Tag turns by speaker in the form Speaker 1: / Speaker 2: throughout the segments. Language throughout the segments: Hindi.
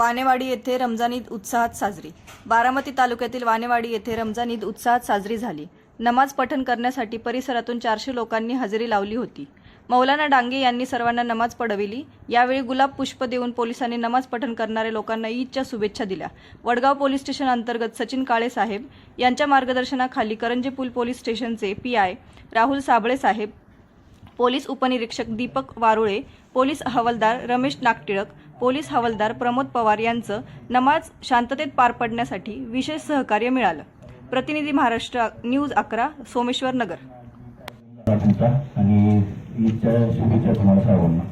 Speaker 1: वानेवाडी येथे रमजान ईद उत्साहात साजरी. बारामती तालुक्यातील वानेवाडी येथे रमजान ईद उत्साहात साजरी झाली. नमाज पठण करण्यासाठी परिसरातून चारशे लोकांनी हजेरी लावली होती. मौलाना डांगे यांनी सर्वांना नमाज पढविली. यावेळी गुलाब पुष्प देऊन पोलिसांनी नमाज पठण करणाऱ्या लोकांना ईदच्या शुभेच्छा दिल्या. वडगाव पोलीस स्टेशन अंतर्गत सचिन काळे साहेब यांच्या मार्गदर्शनाखाली करंजेपूल पोलीस स्टेशनचे पी आय राहुल साबळे साहेब पोलीस उपनिरीक्षक दीपक वारुळे पोलीस हवालदार रमेश नागटिळक पोलीस हवालदार प्रमोद पवार यांचं नमाज शांततेत पार पडण्यासाठी विशेष सहकार्य मिळालं. प्रतिनिधी महाराष्ट्र न्यूज अकरा सोमेश्वर नगर.
Speaker 2: आणि शुभेच्छा तुम्हाला सर्वांना.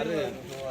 Speaker 3: अरे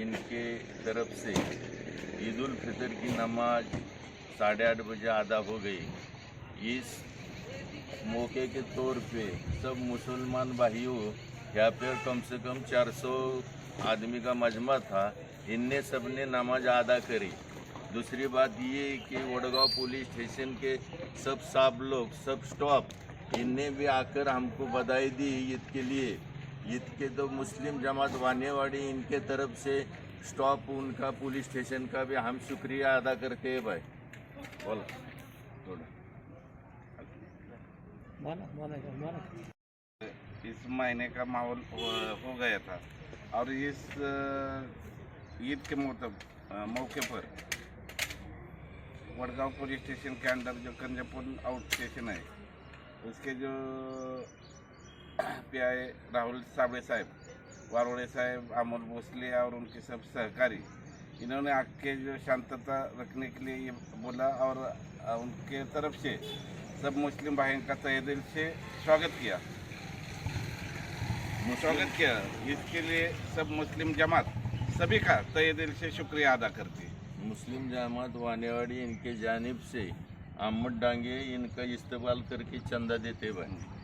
Speaker 3: इनके तरफ़ से ईद उल फितर की नमाज़ साढ़े आठ बजे अदा हो गई। इस मौके के तौर पे सब मुसलमान भाइयों, यहाँ पे कम से कम 400 आदमी का मजमा था। इनने सबने नमाज़ अदा करी। दूसरी बात ये कि वडगांव पुलिस स्टेशन के सब साहब लोग, सब स्टाफ इनने भी आकर हमको बधाई दी ईद के लिए। ईद के तो मुस्लिम जमात वानेवाड़ी इनके तरफ़ से स्टॉप उनका पुलिस स्टेशन का भी हम शुक्रिया अदा करते हैं भाई। बोलो। थोड़ा
Speaker 4: इस महीने का माहौल हो- गया था। और इस ईद के मतलब मौके पर वडगांव पुलिस स्टेशन के अंदर जो कंजपुर आउट स्टेशन है उसके जो पी आई राहुल साबळे साहब वारोड़े साहब, अमोल भोसले और उनके सब सहकारी, इन्होंने आके जो शांतता रखने के लिए ये बोला और उनके तरफ़ से सब मुस्लिम भाइयों का तहे दिल से स्वागत किया। स्वागत किया। इसके लिए सब मुस्लिम जमात सभी का तहे दिल से शुक्रिया अदा करती।
Speaker 3: मुस्लिम जमात वानेवाड़ी इनके जानिब से अहमद डांगे इनका इस्तेमाल करके चंदा देते भाई